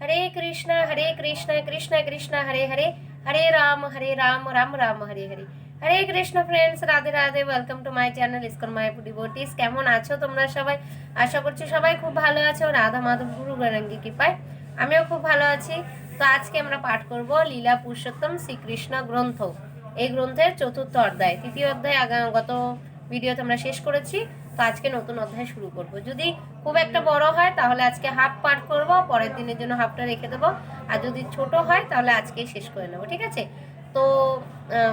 Hare Krishna Hare Krishna Krishna Krishna Hare Hare Hare Ram Hare Ram Ram Ram Hare Hare Hare Krishna friends Radhe Radhe welcome to my channel ISKCON my devotees কেমন আছো তোমরা সবাই? আশা করছি সবাই খুব ভালো আছো, রাধা মাধব গুরু গরঙ্গি কৃপায়। আমিও খুব ভালো আছি। তো আজকে আমরা পাঠ করব লীলা পুরুষোত্তম শ্রীকৃষ্ণ গ্রন্থ। এই গ্রন্থের চতুর্থ অধ্যায়, তৃতীয় অধ্যায় গত ভিডিওতে আমরা শেষ করেছি। তো আজকে নতুন অধ্যায় শুরু করব। যদি খুব একটা বড় হয়, তাহলে আজকে হাফ পাঠ করব, পরের দিনের জন্য হাফটা রেখে দেবো। আর যদি ছোট হয়, তাহলে আজকেই শেষ করে নেব, ঠিক আছে? তো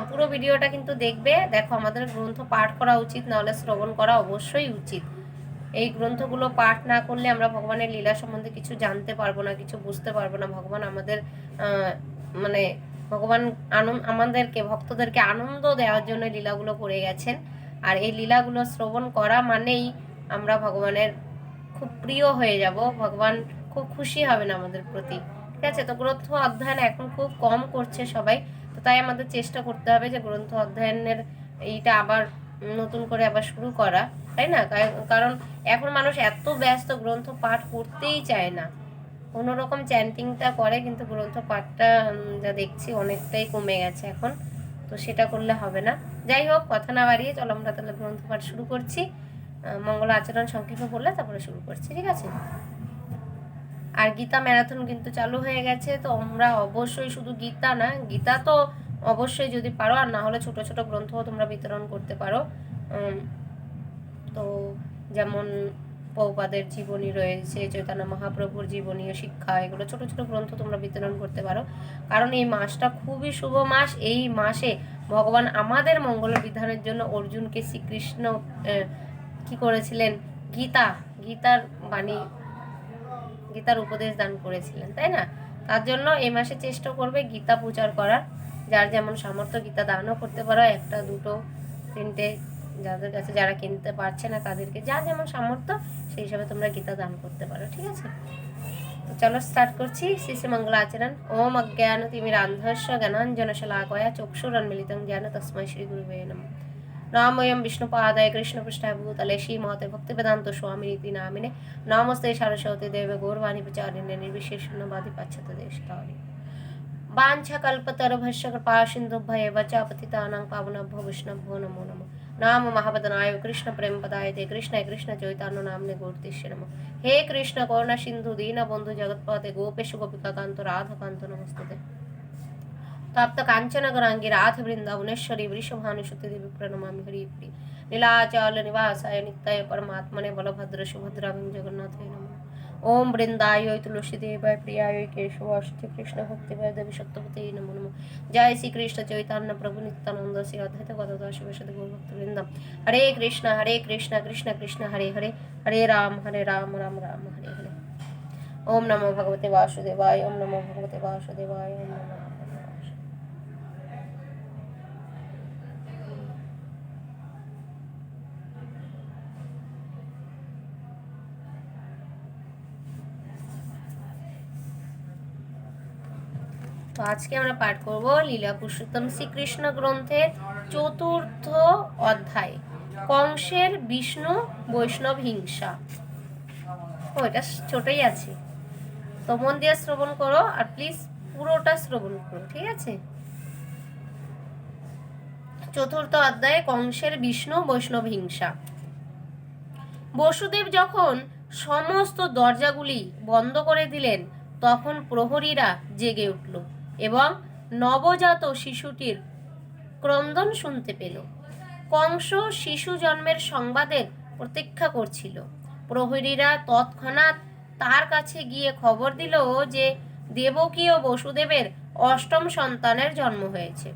পুরো ভিডিওটা কিন্তু দেখবে। দেখো, আমাদের গ্রন্থ পাঠ করা উচিত, নাহলে শ্রবণ করা অবশ্যই উচিত। এই গ্রন্থগুলো পাঠ না করলে আমরা ভগবানের লীলা সম্বন্ধে কিছু জানতে পারব না, কিছু বুঝতে পারব না। ভগবান আমাদের মানে ভগবান আনন্দ, আমাদেরকে, ভক্তদেরকে আনন্দ দেওয়ার জন্য লীলাগুলো করে গেছেন। আর এই লীলাগুলো শ্রবণ করা মানেই আমরা ভগবানের খুব প্রিয় হয়ে যাব, ভগবান খুব খুশি হবেন আমাদের প্রতি। ঠিক আছে? তো গ্রন্থ অধ্যয়ন এখন খুব কম করছে সবাই, তো তাই আমাদের চেষ্টা করতে হবে যে গ্রন্থ অধ্যয়নের এইটা আবার নতুন করে আবার শুরু করা, তাই না? কারণ- এখন মানুষ এত ব্যস্ত, গ্রন্থ পাঠ করতেই চায় না। কোনো রকম চ্যান্টিংটা করে, কিন্তু গ্রন্থ পাঠটা যা দেখছি অনেকটাই কমে গেছে এখন, তো সেটা করলে হবে না। যাই হোক, কথা না বাড়িয়ে চলো, আমরা তাহলে গ্রন্থ পাঠ শুরু করছি। মঙ্গল আচরণ সংক্ষেপে বললে তারপরে শুরু করছি, ঠিক আছে? আর গীতা ম্যারাথন কিন্তু চালু হয়ে গেছে, তো আমরা অবশ্যই শুধু গীতা না, গীতা তো অবশ্যই যদি পারো, আর না হলে ছোট ছোট গ্রন্থও তোমরা বিতরণ করতে পারো। তো যেমন পৌপাদের জীবনী রয়েছে, চৈতন্য মহাপ্রভুর জীবনী শিক্ষা, এগুলো ছোট ছোট গ্রন্থ তোমরা বিতরণ করতে পারো। কারণ এই মাসটা খুবই শুভ মাস, এই মাসে ভগবান আমাদের মঙ্গল বিধানের জন্য অর্জুনকে শ্রীকৃষ্ণ কি করেছিলেন? গীতা, গীতার বাণী, গীতার উপদেশ দান করেছিলেন, তাই না? তার জন্য এই মাসে চেষ্টা করবে গীতা প্রচার করার। যার যেমন সামর্থ্য গীতা দানও করতে পারো, একটা, দুটো, তিনটে, যাদের কাছে যারা কিনতে পারছে না তাদেরকে যা যেমন সামর্থ্য, সেই হিসাবে তোমরা গীতা দান করতে পারো, ঠিক আছে? তো চলো স্টার্ট করছি। শ্রী শ্রী আচরণ। ওম অজ্ঞান তিমির তিমিরান্ধস্য জ্ঞানাঞ্জন শলাকয়া চক্ষুরন্মিলিতং জ্ঞান তস্मै শ্রী গুরুবে নমঃ। నామయం విష్ణుపాదాయ కృష్ణపృష్ఠభూతలే శ్రీమాతే భక్తివేదాంత స్వామినితి నామినే నామస్తే సరస్వతి దేవ గౌరవాణి ప్రచారిణ్య నిర్విశేషణ బాధి పచ్చత దేశతాని వాంఛకల్పతరుభ్య కృపాసింధుభ్య వచాపతితానాం పావనభ్య విష్ణభో నమో నమో নাম মহাবদনায় কৃষ্ণ প্রেম পদায় তে কৃষ্ণায় কৃষ্ণ চৈতন্য নামনে গৌরতিষ্যে নম হে কৃষ্ণ করুণা সিন্ধু দীনবন্ধু জগৎপতে গোপেশ গোপিকা কান্ত রাধাকান্ত নমস্তে तप्त कांचन गरांगी राध वृंदावनेश्वरी वृषभानुसुति देवी प्रणमामि हरि प्रिय नीलाचल निवासाय नित्याय परमात्मने बलभद्र सुभद्रा जगन्नाथ नमः ओम वृंदाय तुलसी देवाय प्रियाय केशवाष्टि कृष्ण भक्ति देवी सत्यवती नमो नमः जय श्री कृष्ण चैतन्य प्रभु नित्यानंद श्री अद्वैत गदाधर शिवसद गौरभक्त वृंदम हरे कृष्ण हरे कृष्ण कृष्ण कृष्ण हरे हरे हरे राम हरे राम राम राम हरे हरे ओम नमो भगवते वासुदेवाय ओम नमो भगवते वासुदेवाय ओम नमो তো আজকে আমরা পাঠ করব লীলা পুরুষোত্তম শ্রীকৃষ্ণ গ্রন্থের চতুর্থ অধ্যায়, কংসের বিষ্ণু বৈষ্ণব হিংসা। ও, এটা ছোটই আছে। তো মন দিয়ে শ্রবণ করো আর প্লিজ পুরোটা শ্রবণ করো, ঠিক আছে? চতুর্থ অধ্যায়ে, কংসের বিষ্ণু বৈষ্ণব হিংসা। বসুদেব যখন সমস্ত দরজাগুলি বন্ধ করে দিলেন, তখন প্রহরীরা জেগে উঠল। এবং নবজাত শিশুটির ক্রন্দন শুনতে পেল। কংস শিশু জন্মের সংবাদের প্রতীক্ষা করছিল। প্রহরীরা তৎক্ষণাৎ তার কাছে গিয়ে খবর দিল যে দেবকী ও বসুদেবের অষ্টম সন্তানের জন্ম হয়েছে।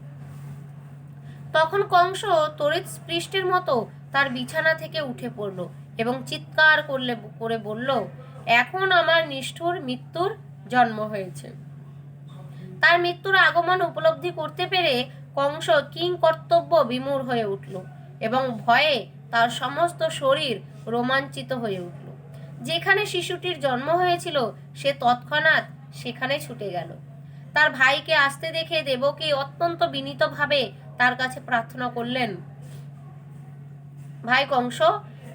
তখন কংস তড়িৎ স্পৃষ্টের মতো তার বিছানা থেকে উঠে পড়ল এবং চিৎকার করলে, করে বলল, এখন আমার নিষ্ঠুর মৃত্যুর জন্ম হয়েছে। তার মৃত্যুর আগমন উপলব্ধি করতে পেরে কংস কিং কর্তব্য বিমূঢ় হয়ে উঠল এবং ভয়ে তার সমস্ত শরীর রোমাঞ্চিত হয়ে উঠল। যেখানে শিশুটির জন্ম হয়েছিল, সে তৎক্ষণাৎ সেখানে ছুটে গেল। তার ভাইকে আসতে দেখে দেবকী অত্যন্ত বিনীতভাবে তার কাছে প্রার্থনা করলেন, ভাই কংস,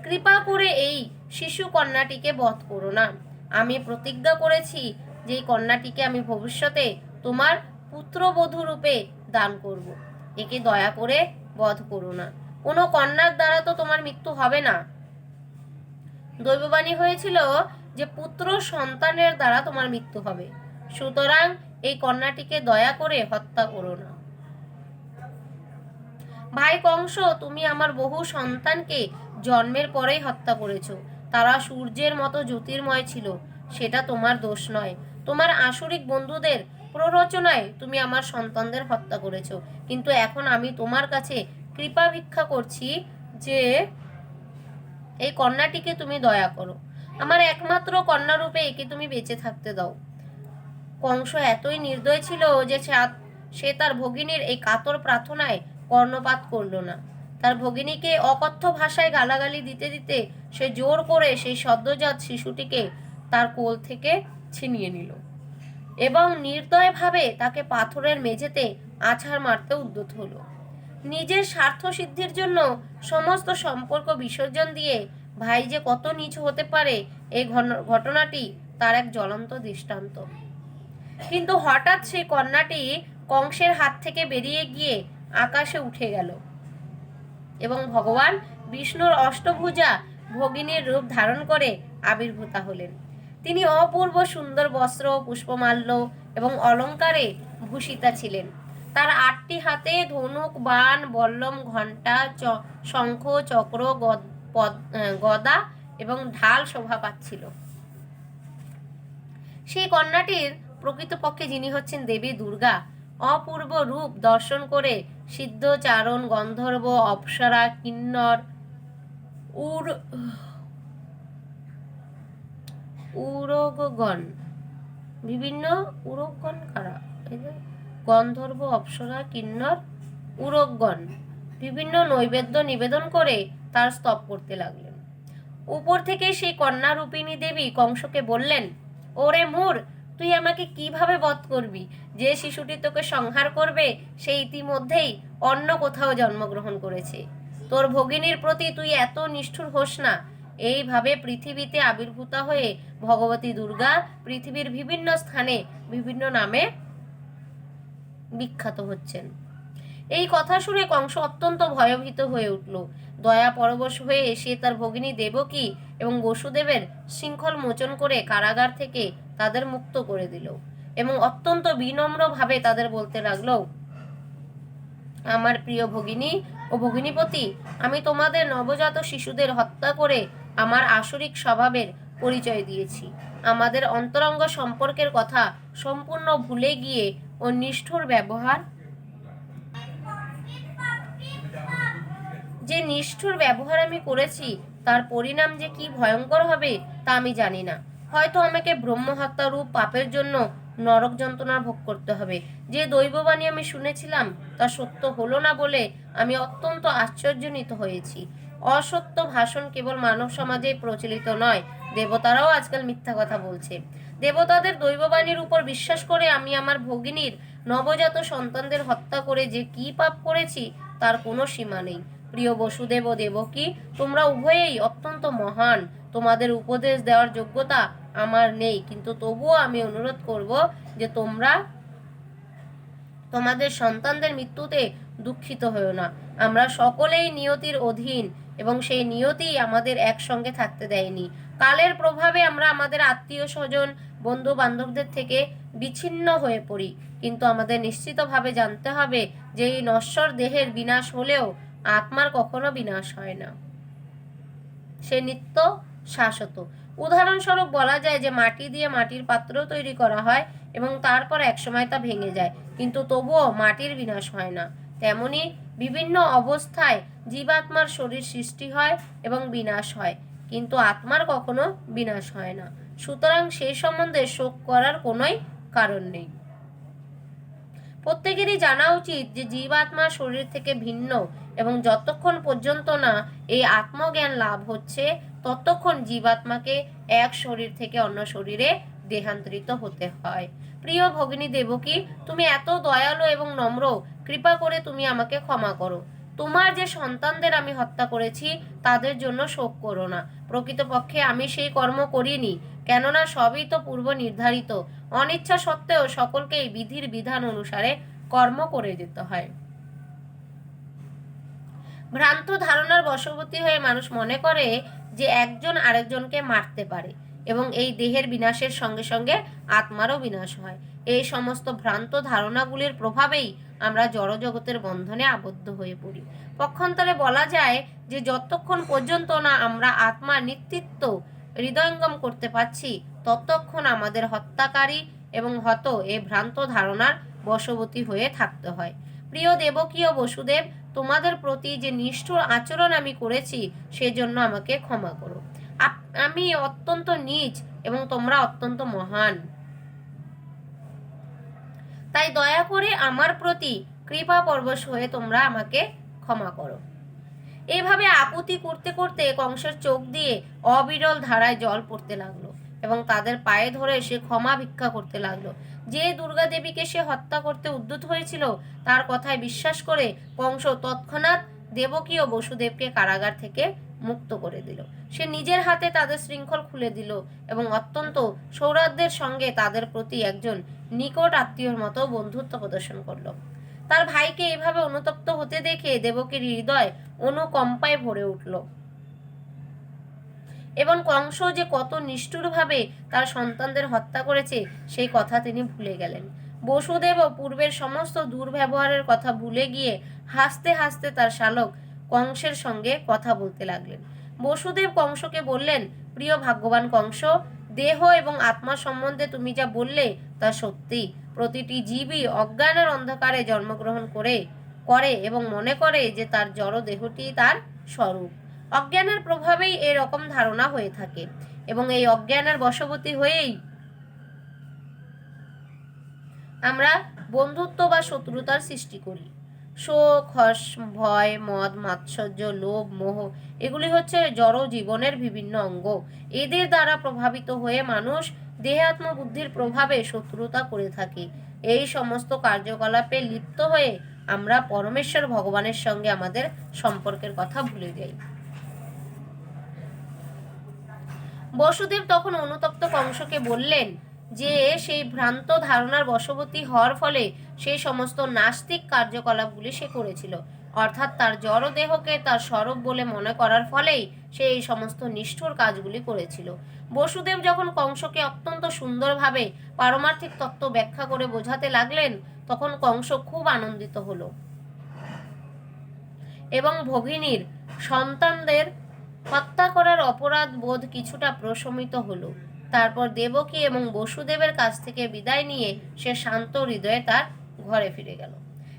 কৃপা করে এই শিশু কন্যাটিকে বধ করো না। আমি প্রতিজ্ঞা করেছি যে কন্যাটিকে আমি ভবিষ্যতে তোমার পুত্রবধূ রূপে দান করব। একে দয়া করে বধ করো না। কোনো কন্যার দ্বারা তো তোমার মৃত্যু হবে না। দৈববাণী হয়েছিল যে পুত্র সন্তানের দ্বারা তোমার মৃত্যু হবে। সুতরাং এই কন্যাটিকে দয়া করে হত্যা করো না। ভাই কংস, তুমি আমার বহু সন্তানকে জন্মের পরেই হত্যা করেছ। তারা সূর্যের মতো জ্যোতির্ময় ছিল। সেটা তোমার দোষ নয়। তোমার আসরিক বন্ধুদের প্ররোচনায় তুমি আমার সন্তানদের হত্যা করেছ। কিন্তু এখন আমি তোমার কাছে কৃপা ভিক্ষা করছি যে এই কন্যাটিকে তুমি দয়া করো। আমার একমাত্র কন্যা রূপে একে তুমি বেঁচে থাকতে দাও। কংস এতই নির্দয় ছিল যে সে তার ভগিনীর এই কাতর প্রার্থনায় কর্ণপাত করল না। তার ভগিনীকে অকথ্য ভাষায় গালাগালি দিতে দিতে সে জোর করে সেই সদ্যজাত শিশুটিকে তার কোল থেকে ছিনিয়ে নিল। এবং নির্দয়ভাবে তাকে পাথরের মেঝেতে আছাড় মারতে উদ্যত হলো। নিজের স্বার্থ সিদ্ধির জন্য সমস্ত সম্পর্ক বিসর্জন দিয়ে, ভাই যে কত নিচু হতে পারে এই ঘটনাটি তার এক জ্বলন্ত দৃষ্টান্ত। কিন্তু হঠাৎ সেই কন্যাটি কংসের হাত থেকে বেরিয়ে গিয়ে আকাশে উঠে গেল এবং ভগবান বিষ্ণুর অষ্টভুজা ভগিনীর রূপ ধারণ করে আবির্ভূতা হলেন। তিনি অপূর্ব সুন্দর বস্ত্র, পুষ্পমাল্য এবং অলঙ্কারে ভূষিতা ছিলেন। তার আটটি হাতে ধনুক বান বল্লম, ঘণ্টা শঙ্খ, চক্র, গদা এবং ঢাল শোভা পাচ্ছিল। সেই কন্যাটির প্রকৃতপক্ষে যিনি হচ্ছেন দেবী দুর্গা, অপূর্ব রূপ দর্শন করে সিদ্ধ চারণ গন্ধর্ব, অপ্সরা, কিন্নর, উর উরগগণ। বিভিন্ন উরগগণ কারা? গন্ধর্ব, অপ্সরা, কিন্নর, উরগগণ। বিভিন্ন নৈবেদ্য নিবেদন করে তার স্তব করতে লাগলেন। উপর থেকে সেই কন্যা রূপিণী দেবী কংসকে বললেন, ওরে মূর, তুই আমাকে কীভাবে বধ করবি? যে শিশুটি তোকে সংহার করবে, সে ইতিমধ্যেই অন্য কোথাও জন্মগ্রহণ করেছে। তোর ভগিনীর প্রতি তুই এত নিষ্ঠুর হোস না এইভাবে পৃথিবীতে আবির্ভূত হয়ে ভগবতী দুর্গা পৃথিবীর বিভিন্ন স্থানে বিভিন্ন নামে বিখ্যাত হচ্ছেন। এই কথা শুনে কংস অত্যন্ত ভয়ভীত হয়ে উঠল। দয়া পরবশ হয়ে সে তার ভগিনী দেবকী এবং বসুদেবের শৃঙ্খল মোচন করে কারাগার থেকে তাদের মুক্ত করে দিল এবং অত্যন্ত বিনম্রভাবে তাদের বলতে লাগল, আমার প্রিয় ভগিনী ও ভগিনীপতি, আমি তোমাদের নবজাত শিশুদের হত্যা করে আমার আসরিক স্বভাবের পরিচয় দিয়েছি। আমাদের অন্তরঙ্গ সম্পর্কের কথা সম্পূর্ণ ভুলে গিয়ে ও নিষ্ঠুর ব্যবহার যে নিষ্ঠুর ব্যবহার আমি করেছি, তার পরিণাম যে কি ভয়ঙ্কর হবে, তা আমি জানি না। হয়তো আমাকে ব্রহ্মহত্যা রূপ পাপের জন্য নরক যন্ত্রণা ভোগ করতে হবে। যে দৈববাণী আমি শুনেছিলাম, তা সত্য হলো না বলে আমি অত্যন্ত আশ্চর্যজনিত হয়েছি। অসত্য ভাষণ কেবল মানব সমাজে প্রচলিত নয়। দেবতারাও আজকাল মিথ্যা কথা বলছে। দেবতাদের দৈববাণীর উপর বিশ্বাস করে আমি আমার ভগিনীর নবজাত সন্তানদের হত্যা করে যে কি পাপ করেছি, তার কোনো সীমা নেই। প্রিয় বসুদেব দেবকী, তোমরা উভয়েই অত্যন্ত মহান। তোমাদের উপদেশ দেওয়ার যোগ্যতা আমার নেই। কিন্তু তবুও আমি অনুরোধ করব যে তোমরা তোমাদের সন্তানদের মৃত্যুতে দুঃখিত হও না। আমরা সকলেই নিয়তির অধীন। এবং সেই নিয়তি আমাদের একসঙ্গে থাকতে দেয়নি। কালের প্রভাবে আমরা আমাদের আত্মীয় স্বজন বন্ধু বান্ধবদের থেকে বিচ্ছিন্ন হয়ে পড়ি। কিন্তু আমাদের নিশ্চিতভাবে জানতে হবে যে এই নশ্বর দেহের বিনাশ হলেও আত্মার কখনো বিনাশ হয় না। সে নিত্য শাশ্বত। উদাহরণস্বরূপ বলা যায় যে মাটি দিয়ে মাটির পাত্র তৈরি করা হয় এবং তারপর একসময় তা ভেঙে যায়। কিন্তু তবুও মাটির বিনাশ হয় না। তেমনি বিভিন্ন অবস্থায় জীবাত্মার শরীর সৃষ্টি হয় এবং বিনাশ হয়। কিন্তু আত্মার কখনো বিনাশ হয় না। সুতরাং সেই সম্বন্ধে শোক করার কোনোই কারণ নেই। প্রত্যেকেরই জানা উচিত যে জীবাত্মা শরীর থেকে ভিন্ন এবং যতক্ষণ পর্যন্ত না এই আত্মজ্ঞান লাভ হচ্ছে, ততক্ষণ জীবাত্মাকে এক শরীর থেকে অন্য শরীরে দেহান্তরিত হতে হয়। প্রিয় ভগিনী দেবকী, তুমি এত দয়ালু এবং নম্র, কৃপা করে তুমি আমাকে ক্ষমা করো। তোমার যে সন্তানদের আমি হত্যা করেছি, তাদের জন্য শোক করো না। প্রকৃতপক্ষে আমি সেই কর্ম করিনি, কেননা সবই তো পূর্ব নির্ধারিত। অনিচ্ছা সত্ত্বেও সকলকেই বিধির বিধান অনুসারে কর্ম করে যেতে হয়। ভ্রান্ত ধারণার বশবর্তী হয়ে মানুষ মনে করে যে একজন আরেকজনকে মারতে পারে। এবং এই দেহের বিনাশের সঙ্গে সঙ্গে আত্মারও বিনাশ হয়। এই সমস্ত ভ্রান্ত ধারণাগুলির প্রভাবেই আমরা জড়জগতের বন্ধনে আবদ্ধ হয়ে পড়ি। পক্ষান্তরে বলা যায় যে যতক্ষণ পর্যন্ত না আমরা আত্মার নেতৃত্ব হৃদয়ঙ্গম করতে পারছি, ততক্ষণ আমাদের হত্যাকারী এবং হত এই ভ্রান্ত ধারণার বশবতী হয়ে থাকতে হয়। প্রিয় দেবকীয় বসুদেব, তোমাদের প্রতি যে নিষ্ঠুর আচরণ আমি করেছি, সেজন্য আমাকে ক্ষমা করো। আমি অত্যন্ত নীচ এবং তোমরা অত্যন্ত মহান। তাই দয়া করে আমার প্রতি কৃপা পরবশ হয়ে তোমরা আমাকে ক্ষমা করো। এইভাবে আকুতি করতে করতে কংসের চোখ দিয়ে অবিরল ধারায় জল পড়তে লাগল এবং তাদের পায়ে ধরে সে ক্ষমা ভিক্ষা করতে লাগল। যে দুর্গা দেবীকে সে হত্যা করতে উদ্যত হয়েছিল, তার কথায় বিশ্বাস করে কংস তৎক্ষণাৎ দেবকীয় বসুদেবকে কারাগার থেকে মুক্ত করে দিল। সে নিজের হাতে তাদের শৃঙ্খল খুলে দিল এবং অত্যন্ত সৌরাজ্যের সঙ্গে তাদের প্রতি একজন নিকট আত্মীয়র মতো বন্ধুত্ব প্রদর্শন করল। তার ভাইকে এভাবে অনুতপ্ত হতে দেখে দেবকীর হৃদয় অনুকম্পায় ভরে উঠল। এবং কংস যে কত নিষ্ঠুরভাবে তার সন্তানদের হত্যা করেছে, সেই কথা তিনি ভুলে গেলেন। বসুদেবও পূর্বের সমস্ত দুর্ব্যবহারের কথা ভুলে গিয়ে হাসতে হাসতে তার শালক কংসের সঙ্গে কথা বলতে লাগলেন। বসুদেব কংসকে বললেন, প্রিয় ভাগ্যবান কংস, দেহ এবং আত্মা সম্বন্ধে তুমি যা বললে তা সত্যি। প্রতিটি জীবই অজ্ঞানের অন্ধকারে জন্মগ্রহণ করে করে এবং মনে করে যে তার জড় দেহটি তার স্বরূপ। অজ্ঞানের প্রভাবেই এরকম ধারণা হয়ে থাকে এবং এই অজ্ঞানের বশবর্তী হয়েই আমরা বন্ধুত্ব বা শত্রুতার সৃষ্টি করি। শোক হর্ষ ভয়, মদ, মাৎসর্য, লোভ, মোহ, এগুলি হচ্ছে জড় জীবনের বিভিন্ন অঙ্গ। এদের দ্বারা প্রভাবিত হয়ে মানুষ দেহাত্ম বুদ্ধির প্রভাবে শত্রুতা করে থাকে। এই সমস্ত কার্যকলাপে লিপ্ত হয়ে আমরা পরমেশ্বর ভগবানের সঙ্গে আমাদের সম্পর্কের কথা ভুলে যাই। বসুদেব তখন অনুতপ্ত কংসকে বললেন যে সেই ভ্রান্ত ধারণার বশবর্তী হওয়ার ফলে সেই সমস্ত নাস্তিক কার্যকলাপগুলি সে করেছিল। অর্থাৎ তার জড় দেহকে তার স্বরূপ বলে মনে করার ফলেই সে এই সমস্ত নিষ্ঠুর কাজগুলি করেছিল। বসুদেব যখন কংসকে অত্যন্ত সুন্দরভাবে পারমার্থিক তত্ত্ব ব্যাখ্যা করে বোঝাতে লাগলেন, তখন কংস খুব আনন্দিত হলো। এবং ভগিনীর সন্তানদের হত্যা করার অপরাধ বোধ কিছুটা প্রশমিত হলো। তারপর দেবকী এবং বসুদেবের কাছ থেকে বিদায় নিয়ে সে শান্ত হৃদয়ে তার ঘরে ফিরে গেল।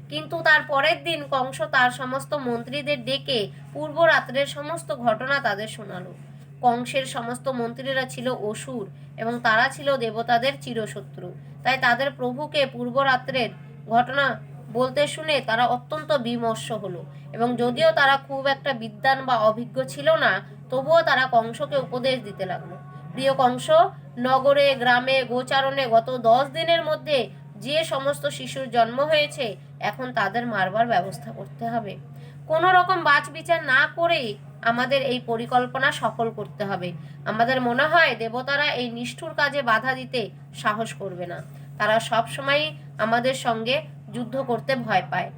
কিন্তু তার পরের দিন কংস তার সমস্ত মন্ত্রীদের ডেকে পূর্ব রাত্রের সমস্ত ঘটনা তাদের শোনালো। কংসের সমস্ত মন্ত্রীরা ছিল অসুর এবং তারা ছিল দেবতাদের চিরশত্রু। তাই তাদের প্রভুকে পূর্ব রাত্রের ঘটনা বলতে শুনে তারা অত্যন্ত বিমর্ষ হলো এবং যদিও তারা খুব একটা বিদ্বান বা অভিজ্ঞ ছিল না, তবুও তারা কংসকে উপদেশ দিতে লাগল। প্রিয় কংস নগরে, গ্রামে, গোচারণে গত দশ দিনের মধ্যে যে সমস্ত শিশুর জন্ম হয়েছে, এখন তাদের মারবার ব্যবস্থা করতে হবে। কোনো রকম বাছ বিচার না করেই আমাদের এই পরিকল্পনা সফল করতে হবে। আমাদের মনে হয় দেবতারা এই নিষ্ঠুর কাজে বাধা দিতে সাহস করবে না। তারা সব সময় আমাদের সঙ্গে যুদ্ধ করতে ভয় পায়।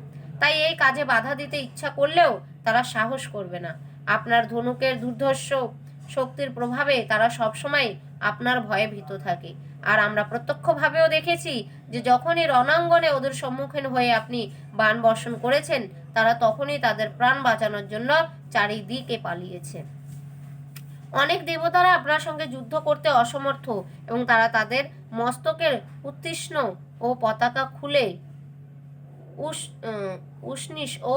তাই এই কাজে বাধা দিতে ইচ্ছা করলেও তারা সাহস করবে না। আপনার ধনুকের দুর্ধর্ষ শক্তির প্রভাবে তারা সবসময় আপনার ভয়ে ভীত থাকে। আর আমরা প্রত্যক্ষভাবেও দেখেছি যে যখনই রণাঙ্গনে ওদের সম্মুখীন হয়ে আপনি বান বর্ষণ করেছেন, তারা তখনই তাদের প্রাণ বাঁচানোর জন্য চারিদিকে পালিয়েছে। অনেক দেবতারা আপনার সঙ্গে যুদ্ধ করতে অসমর্থ এবং তারা তাদের মস্তকের উত্তীষ্ণ ও পতাকা খুলে উষ্ণিস ও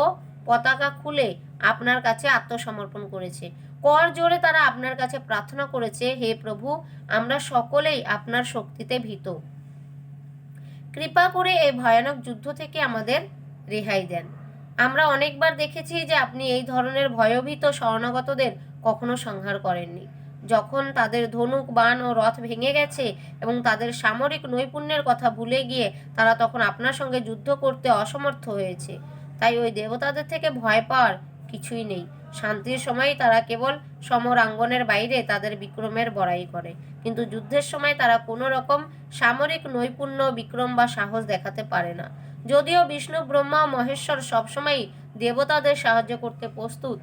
পতাকা খুলে আপনার কাছে আত্মসমর্পণ করেছে। কর জোরে তারা আপনার কাছে প্রার্থনা করেছে, হে প্রভু, আমরা সকলেই আপনার শক্তিতে ভীত। কৃপা করে এই ভয়ানক যুদ্ধ থেকে আমাদের রেহাই দেন। আমরা অনেকবার দেখেছি যে আপনি এই ধরনের ভয়ভীত শরণাগতদের কখনো সংহার করেননি। যখন তাদের ধনুক, বাণ ও রথ ভেঙে গেছে এবং তাদের সামরিক নৈপুণ্যের কথা ভুলে গিয়ে তারা তখন আপনার সঙ্গে যুদ্ধ করতে অসমর্থ হয়েছে, তাই ওই দেবতাদের থেকে ভয় পাওয়ার কিছুই নেই। শান্তির সময় তারা কেবল সমরাঙ্গনের বাইরে তাদের বিক্রমের বড়াই করে। কিন্তু যুদ্ধের সময় তারা কোনো রকম সামরিক নৈপুণ্য, বিক্রম বা সাহস দেখাতে পারে না। যদিও বিষ্ণু, ব্রহ্মা মহেশ্বর সবসময় দেবতাদের সাহায্য করতে প্রস্তুত।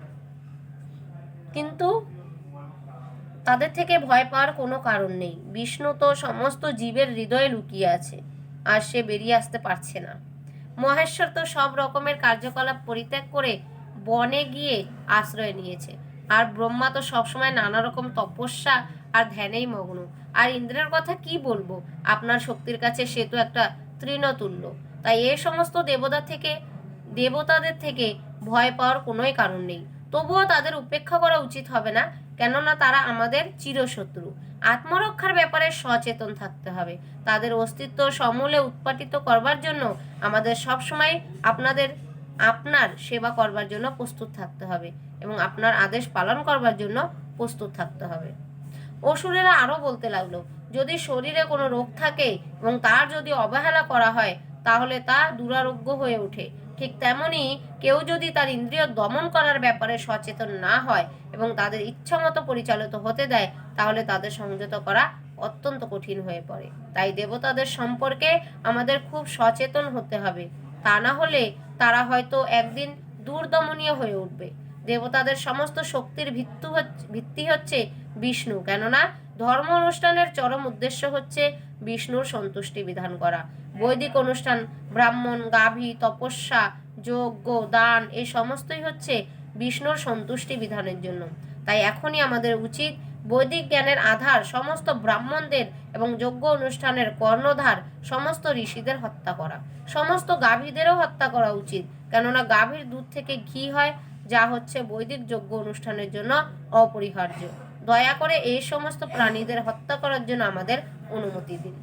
কিন্তু তাদের থেকে ভয় পাওয়ার কোনো কারণ নেই। বিষ্ণু তো সমস্ত জীবের হৃদয়ে লুকিয়ে আছে, আর সে বেরিয়ে আসতে পারছে না। মহেশ্বর তো সব রকমের কার্যকলাপ পরিত্যাগ করে বনে গিয়ে আশ্রয় নিয়েছে। আর ব্রহ্মা তো সবসময় নানা রকম তপস্যা আর ধ্যানেই মগ্ন। আর ইন্দ্রের কথা কি বলব? আপনার শক্তির কাছে সে তো একটা তৃণতুল্য। তাই এই সমস্ত দেবতা থেকে, দেবতাদের থেকে ভয় পাওয়ার কোনোই কারণ নেই। তবুও তাদের উপেক্ষা করা উচিত হবে না, কেননা তারা আমাদের চিরশত্রু। আত্মরক্ষার ব্যাপারে সচেতন থাকতে হবে। তাদের অস্তিত্ব সমূলে উৎপাটিত করবার জন্য আমাদের সবসময় আপনাদের আপনার সেবা করবার জন্য প্রস্তুত থাকতে হবে এবং আপনার আদেশ পালন করবার জন্য প্রস্তুত থাকতে হবে। অসুরেরা আরও বলতে লাগল, যদি শরীরে কোনো রোগ থাকে এবং তার যদি অবহেলা করা হয়, তাহলে তা দুরারোগ্য হয়ে ওঠে। ঠিক তেমনি কেউ যদি তার ইন্দ্রিয় দমন করার ব্যাপারে সচেতন না হয় এবং তাদের ইচ্ছামতো পরিচালিত হতে দেয়, তাহলে তাদের সংযত করা অত্যন্ত কঠিন হয়ে পড়ে। তাই দেবতাদের সম্পর্কে আমাদের খুব সচেতন হতে হবে। তা না হলে তারা হয়তো একদিন দুর্দমনীয় হয়ে উঠবে। দেবতাদের সমস্ত শক্তির ভিত্তু ভিত্তি হচ্ছে বিষ্ণু। কেননা ধর্ম অনুষ্ঠানের চরম উদ্দেশ্য হচ্ছে বিষ্ণুর সন্তুষ্টি বিধান করা। বৈদিক অনুষ্ঠান, ব্রাহ্মণ, গাভী, তপস্যা যজ্ঞ দান, এই সমস্তই হচ্ছে বিষ্ণুর সন্তুষ্টি বিধানের জন্য। তাই এখনই আমাদের উচিত বৈদিক জ্ঞানের আধার সমস্ত ব্রাহ্মণদের এবং যজ্ঞ অনুষ্ঠানের কর্ণধার সমস্ত ঋষিদের হত্যা করা। সমস্ত গাভীদেরও হত্যা করা উচিত, কেননা গাভীর দুধ থেকে ঘি হয়, যা হচ্ছে বৈদিক যজ্ঞ অনুষ্ঠানের জন্য অপরিহার্য। দয়া করে এই সমস্ত প্রাণীদের হত্যা করার জন্য আমাদের অনুমতি দিন।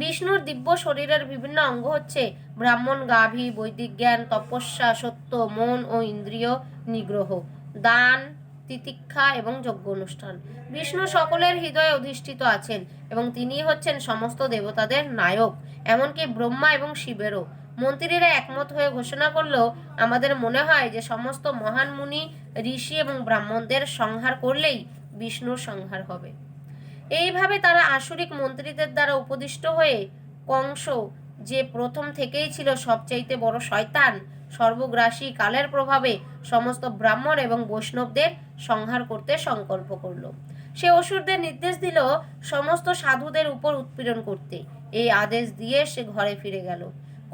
বিষ্ণুর দিব্য শরীরের বিভিন্ন অঙ্গ হচ্ছে ব্রাহ্মণ, গাভী, বৈদিক জ্ঞান, তপস্যা, সত্য, মন ও ইন্দ্রিয় নিগ্রহ। দান তিতিক্ষা এবং যজ্ঞ অনুষ্ঠান। বিষ্ণু সকলের হৃদয়ে অধিষ্ঠিত আছেন এবং তিনি হচ্ছেন সমস্ত দেবতাদের নায়ক, এমনকি ব্রহ্মা এবং শিবেরও। মন্ত্রীরা একমত হয়ে ঘোষণা করলেও আমাদের মনে হয় যে সমস্ত মহান মুনি, ঋষি এবং ব্রাহ্মণদের সংহার করলেই বিষ্ণুর সংহার হবে। এইভাবে তারা আসরিক মন্ত্রীদের দ্বারা উপদিষ্ট হয়ে কংস, যে প্রথম থেকেই ছিল সবচাইতে বড় শয়তান সর্বগ্রাসী কালের প্রভাবে সমস্ত ব্রাহ্মণ এবং বৈষ্ণবদের সংহার করতে সংকল্প করল। সে অসুরদের নির্দেশ দিল সমস্ত সাধুদের উপর উৎপীড়ন করতে। এই আদেশ দিয়ে সে ঘরে ফিরে গেল।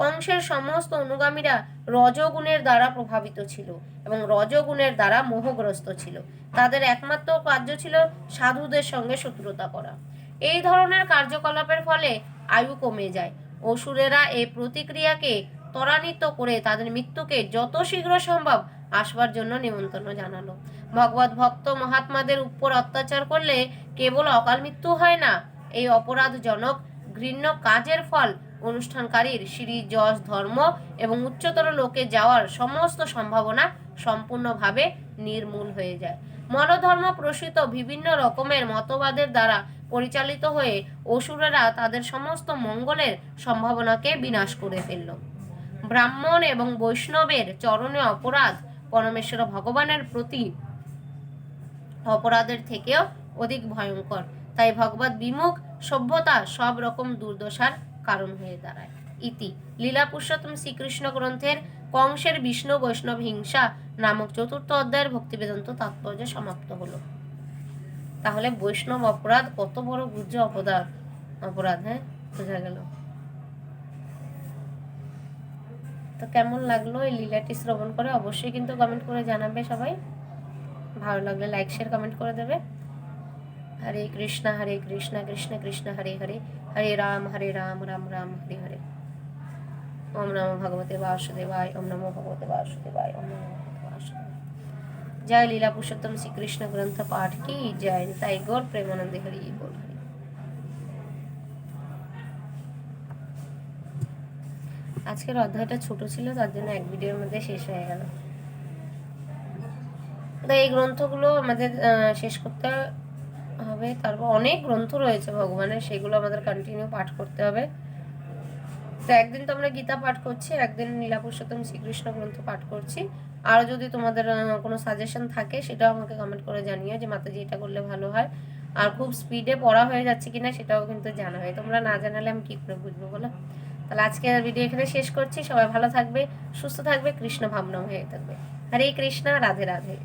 কংসের সমস্ত অনুগামীরা রজগুণের দ্বারা প্রভাবিত ছিল এবং রজগুণের দ্বারা মোহগ্রস্ত ছিল। তাদের একমাত্র কার্য ছিল সাধুদের সঙ্গে শত্রুতা করা। এই ধরনের কার্যকলাপের ফলে আয়ু কমে যায়। অসুরেরা এই প্রতিক্রিয়াকে ত্বরান্বিত করে তাদের মৃত্যুকে যত শীঘ্র সম্ভব আসবার জন্য নিমন্ত্রণ জানালো। ভগবত ভক্ত মহাত্মাদের উপর অত্যাচার করলে কেবল অকাল মৃত্যু হয় না, এই অপরাধজনক ঘৃণ্য কাজের ফল অনুষ্ঠানকারীর শ্রী যশ, ধর্ম এবং উচ্চতর লোকে যাওয়ার সমস্ত সম্ভাবনা সম্পূর্ণভাবে নির্মূল হয়ে যায়। মনোধর্ম প্রসূত বিভিন্ন রকমের মতবাদের দ্বারা পরিচালিত হয়ে অসুরেরা তাদের সমস্ত মঙ্গলের সম্ভাবনাকে বিনাশ করে ফেলল। ব্রাহ্মণ এবং বৈষ্ণবের চরণে অপরাধ পরমেশ্বর ভগবানের প্রতি। অপরাধের থেকেও অধিক ভয়ঙ্কর। তাই ভগবত বিমুখ সভ্যতা সব রকম দুর্দশার কারণ হয়ে দাঁড়ায়। ইতি লীলা পুরুষোত্তম শ্রীকৃষ্ণ গ্রন্থের কংসের বিষ্ণু বৈষ্ণব হিংসা নামক চতুর্থ অধ্যায়ের ভক্তিবেদান্ত তাৎপর্য সমাপ্ত হলো। তাহলে বৈষ্ণব অপরাধ কত বড় গুজ্জ অপরাধ অপরাধ হ্যাঁ? বোঝা গেল। তো কেমন লাগল এই লীলাটি শ্রবণ করে? অবশ্যই কিন্তু কমেন্ট করে জানাবে সবাই। ভালো লাগলে লাইক শেয়ার কমেন্ট করে দেবে। হরে কৃষ্ণ হরে কৃষ্ণ কৃষ্ণ কৃষ্ণ, হরে হরে। হরে রাম হরে রাম রাম রাম, হরে হরে। ওম নমো ভগবতে বাসুদেবায়, ওম নমো ভগবতে বাসুদেবায়, ওম নমো ভগবতে বাসুদেবায়। জয় লীলা পুরুষোত্তম শ্রীকৃষ্ণ গ্রন্থ পাঠ কি? জয়। তাই গৌর প্রেমানন্দে হরি বল হরি আজকের অধ্যায়টা ছোট ছিল, তার জন্য এক ভিডিওর মধ্যে শেষ হয়ে গেল। তো এই গ্রন্থগুলো আমাদের শেষ করতে হবে। তারপর অনেক গ্রন্থ রয়েছে ভগবানের, সেগুলো আমাদের কন্টিনিউ পাঠ করতে হবে। তো একদিন তো আমরা গীতা পাঠ করছি, একদিন লীলা পুরুষোত্তম শ্রীকৃষ্ণ গ্রন্থ পাঠ করছি। আর যদি তোমাদের কোনো সাজেশন থাকে, সেটাও আমাকে কমেন্ট করে জানিও যে, মাতাজি, এটা করলে ভালো হয়। আর খুব স্পিডে পড়া হয়ে যাচ্ছে কিনা, সেটাও কিন্তু জানা হয়। তোমরা না জানালে আমি কি করে বুঝব বলো? তাহলে আজকে আর ভিডিও এখানে শেষ করছি। সবাই ভালো থাকবে, সুস্থ থাকবে, কৃষ্ণ ভাবনা হয়ে থাকবে। হরে কৃষ্ণা, রাধে রাধে।